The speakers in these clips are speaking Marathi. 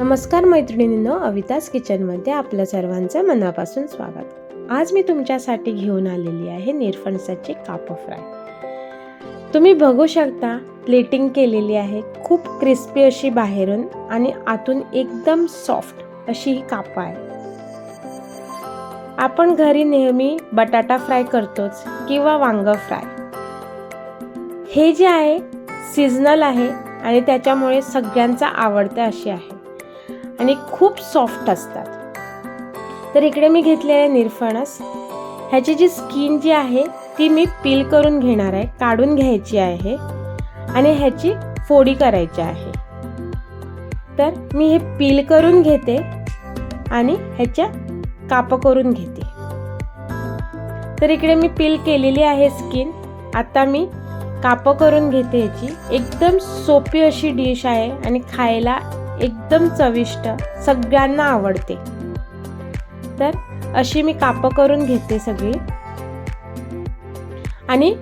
नमस्कार मैत्रिणींनो अवितास किचनमध्ये आपलं सर्वांचं मनापासून स्वागत. आज मी तुमच्यासाठी घेऊन आलेली आहे निरफणसाची काप फ्राय. तुम्ही बघू शकता प्लेटिंग केलेली आहे खूप क्रिस्पी अशी बाहेरून आणि आतून एकदम सॉफ्ट अशी ही कापं आहे. आपण घरी नेहमी बटाटा फ्राय करतोच किंवा वांग फ्राय. हे जे आहे सीझनल आहे आणि त्याच्यामुळे सगळ्यांचा आवडतं अशी आहे. आणि खूप सॉफ्ट असतात. तर इकडे मी घेतले आहे निरफणस. ह्याची जी स्किन जी आहे ती मी पील करून घेणार आहे काढून घ्यायची आहे आणि ह्याची फोडी करायची आहे. तर मी हे पील करून घेते आणि ह्याच्या काप करून घेते. तर इकडे मी पील केलेली आहे स्किन आता मी काप करून घेते ह्याची. एकदम सोपी अशी डिश आहे आणि खायला एकदम चविष्ट सगळ्यांना आवडते. तर अशी मी काप करून घेते सगळी. आणि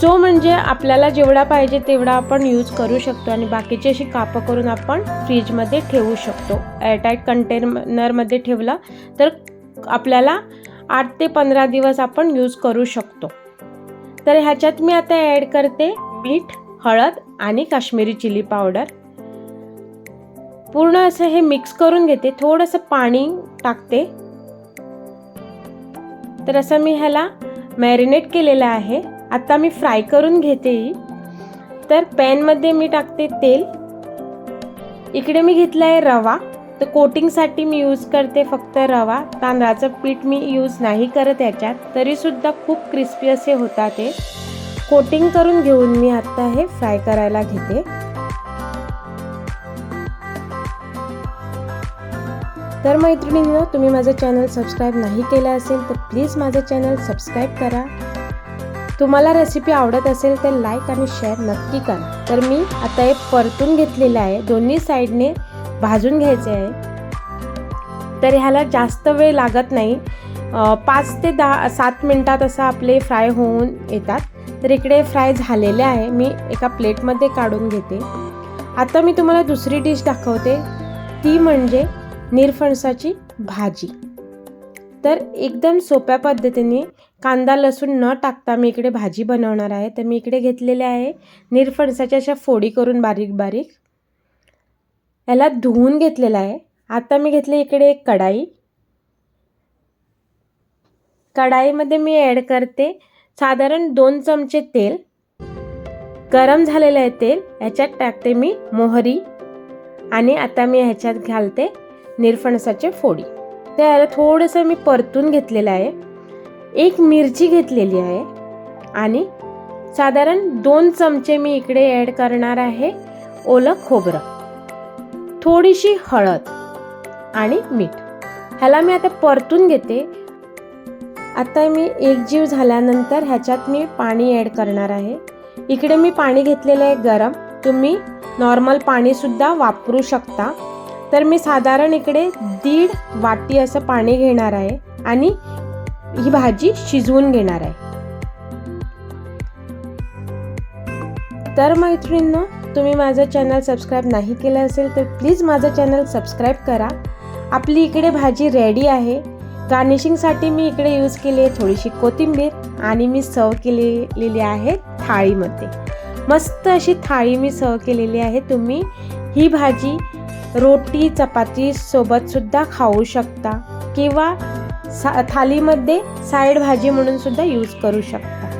जो म्हणजे आपल्याला जेवढा पाहिजे तेवढा आपण यूज करू शकतो आणि बाकीची अशी कापं करून आपण फ्रीजमध्ये ठेवू शकतो. एअरटाईट कंटेनरमध्ये ठेवला तर आपल्याला आठ ते पंधरा दिवस आपण यूज करू शकतो. तर ह्याच्यात मी आता ॲड करते मीठ हळद आणि काश्मीरी चिली पावडर पूर्ण असं हे मिक्स करून घेते. थोडंसं पाणी टाकते. तर असं मी ह्याला मॅरिनेट केलेलं आहे. आता मी फ्राय करून घेते तर पॅनमध्ये मी टाकते तेल. इकडे मी घेतला आहे रवा. तर कोटिंगसाठी मी यूज करते फक्त रवा. तांदळाचं पीठ मी यूज नाही करत याच्यात. तरीसुद्धा खूप क्रिस्पी असे होतात ते कोटिंग करून घेऊन मी आत्ता हे फ्राय करायला घेते. तर मैत्रिणींनो तुम्ही माझं चॅनल सबस्क्राईब नाही केलं असेल तर प्लीज माझं चॅनल सबस्क्राईब करा. तुम्हाला रेसिपी आवडत असेल तर लाईक आणि शेअर नक्की करा. तर मी आता हे परतून घेतलेलं आहे. दोन्ही साईडने भाजून घ्यायचे आहे. तर ह्याला जास्त वेळ लागत नाही. पाच ते दहा सात मिनटात असं आपले फ्राय होऊन येतात. तर इकडे फ्राय झालेले आहे. मी एका प्लेटमध्ये काढून घेते. आता मी तुम्हाला दुसरी डिश दाखवते. ती म्हणजे निरफणसाची भाजी. तर एकदम सोप्या पद्धतीने कांदा लसूण न टाकता मी इकडे भाजी बनवणार आहे. तर मी इकडे घेतलेले आहे निरफणसाच्या अशा फोडी करून बारीक बारीक. याला धुवून घेतलेला आहे. आता मी घेतले इकडे एक कढाई. कढाईमध्ये मी ॲड करते साधारण दोन चमचे तेल. गरम झालेलं आहे तेल. ह्याच्यात टाकते मी मोहरी. आणि आता मी ह्याच्यात घालते निरफणसाचे फोडी. त्याला थोडंसं मी परतून घेतलेलं आहे. एक मिरची घेतलेली आहे. आणि साधारण दोन चमचे मी इकडे ॲड करणार आहे. ओलं खोबरं. थोडीशी हळद आणि मीठ. ह्याला मी आता परतून घेते. आता मी एकजीव झाल्यानंतर ह्याच्यात मी पाणी ॲड करणार आहे. इकडे मी पाणी घेतलेलं आहे गरम. तुम्ही नॉर्मल पाणीसुद्धा वापरू शकता. तर मी साधारण इकडे दीड वाटी असं पाणी घेणार आहे आणि ही भाजी शिजवून घेणार आहे. तर मैत्रिणींनो तुम्ही माझं चॅनल सबस्क्राईब नाही केलं असेल तर प्लीज माझं चॅनल सबस्क्राईब करा. आपली इकडे भाजी रेडी आहे. गार्निशिंगसाठी मी इकडे यूज केली आहे थोडीशी कोथिंबीर आणि मी सर्व केलेली आहे थाळीमध्ये. मस्त अशी थाळी मी सर्व केलेली आहे. तुम्ही ही भाजी रोटी चपाती सोबतसुद्धा खाऊ शकता. किंवा सा थालीमध्ये साईड भाजी म्हणून सुद्धा यूज करू शकता.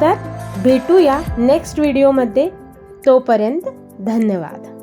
तर भेटूया नेक्स्ट व्हिडिओमध्ये तोपर्यंत धन्यवाद.